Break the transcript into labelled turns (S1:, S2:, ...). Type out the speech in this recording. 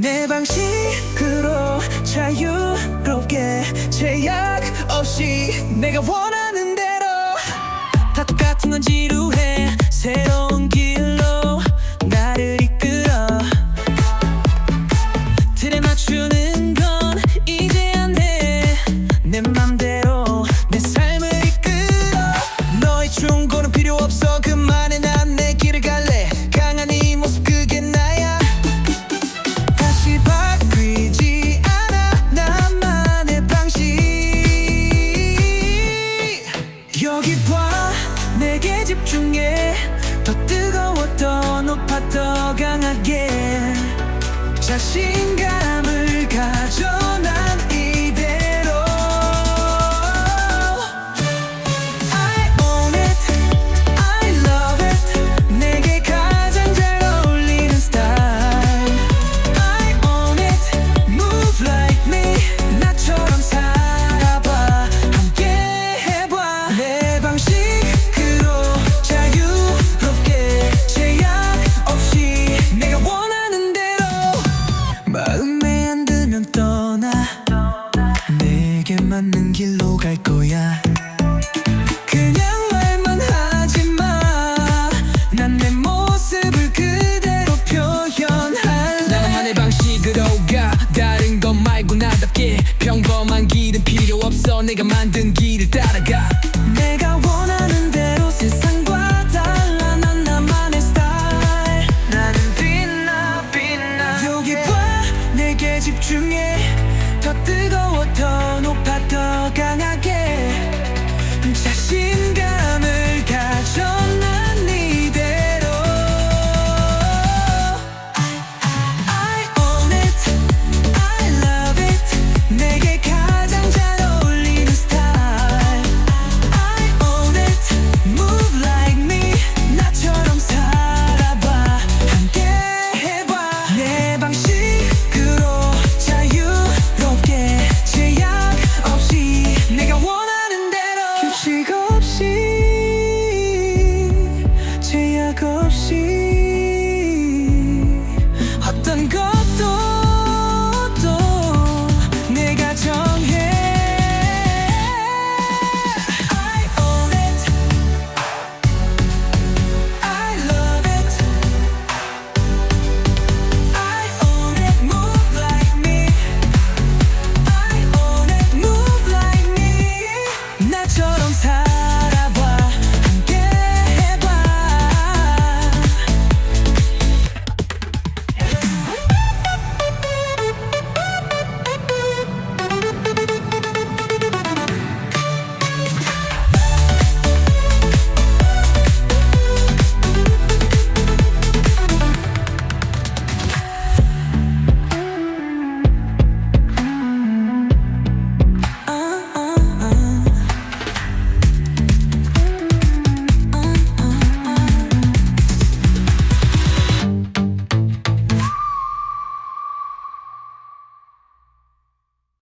S1: 내 방식으로 자유롭게 제약 없이 내가 원하는 대로 다 똑같은 건 지루해. 새로운 길로 나를 이끌어. 틀에 맞추는 건 이제 안해내 맘대로 더 강하게. 자신감 길로 갈 거야. 평범한 길은 필요 없어. 내가 만든 길을 따라가. 내가 원하는 대로 세상과 달라. 난 나만의 스타일. 나는 빛나 빛나. 여기 봐. 내게 집중해. 더 뜨거워 더 높아 더 강하게. 자신감.